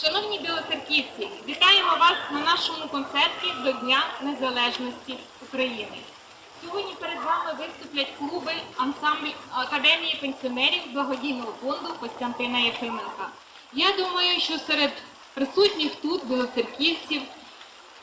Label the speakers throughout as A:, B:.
A: Шановні білоцерківці, вітаємо вас на нашому концерті до Дня Незалежності України. Сьогодні перед вами виступлять клуби ансамбль Академії пенсіонерів благодійного фонду Костянтина Єфименка. Я думаю, що серед присутніх тут білоцерківців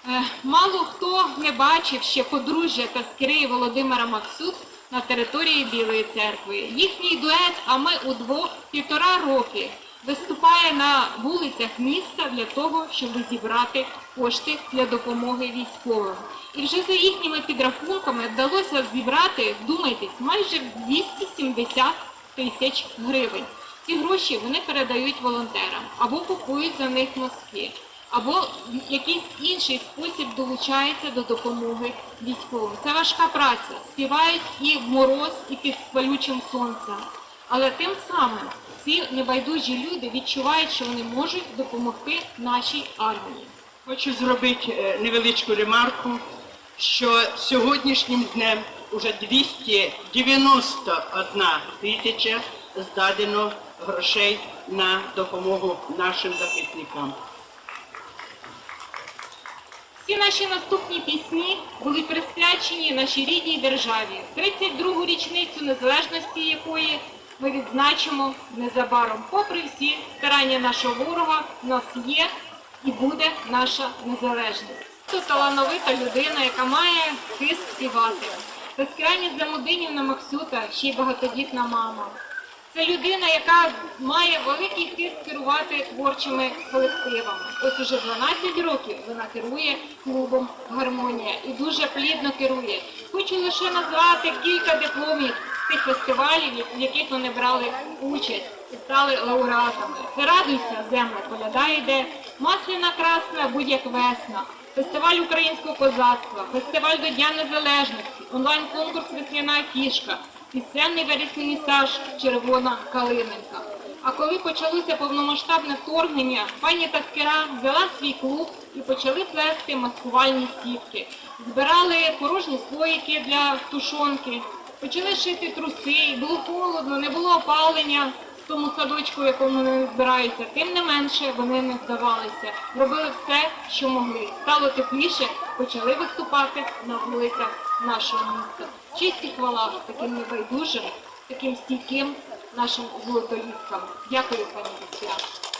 A: е, мало хто не бачив ще подружжя Каскири Володимира Максут на території Білої церкви. Їхній дует, а ми удвох півтора роки виступає на вулицях міста для того, щоб зібрати кошти для допомоги військовим. І вже за їхніми підрахунками вдалося зібрати, вдумайтесь, майже 270 тисяч гривень. Ці гроші вони передають волонтерам або купують за них носки, або в якийсь інший спосіб долучаються до допомоги військовим. Це важка праця. Співають і в мороз, і під палючим сонцем. Але тим самим ці небайдужі люди відчувають, що вони можуть допомогти нашій армії.
B: Хочу зробити е, невеличку ремарку, що сьогоднішнім днем уже 291 тисяча здадено грошей на допомогу нашим захисникам.
A: Всі наші наступні пісні були присвячені нашій рідній державі, 32-гу річницю незалежності якої ми відзначимо незабаром. Попри всі старання нашого ворога, в нас є і буде наша незалежність. Це талановита людина, яка має хист співати. Безкрайні Замудинівна Максюта, ще й багатодітна мама. Це людина, яка має великий хист керувати творчими колективами. Ось уже 12 років вона керує клубом Гармонія і дуже плідно керує. Хочу лише назвати кілька дипломів тих фестивалів, в яких вони брали участь і стали лауреатами. Це радуйся, земля, коляда йде, масляна красна, будь-як весна. Фестиваль українського козацтва, фестиваль до Дня Незалежності, онлайн-конкурс Весняна фішка, пісенний вересняний саж Червона Калиненька. А коли почалося повномасштабне вторгнення, пані Таскера взяла свій клуб і почали плести маскувальні сітки. Збирали порожні слоїки для тушонки, почали шити труси, було холодно, не було опалення в тому садочку, в якому вони збираються. Тим не менше вони не здавалися. Робили все, що могли. Стало тепліше, почали виступати на вулицях нашого міста. Честь і хвала таким небайдужим, таким стійким нашим золотоліткам. Дякую, пані Віскіра.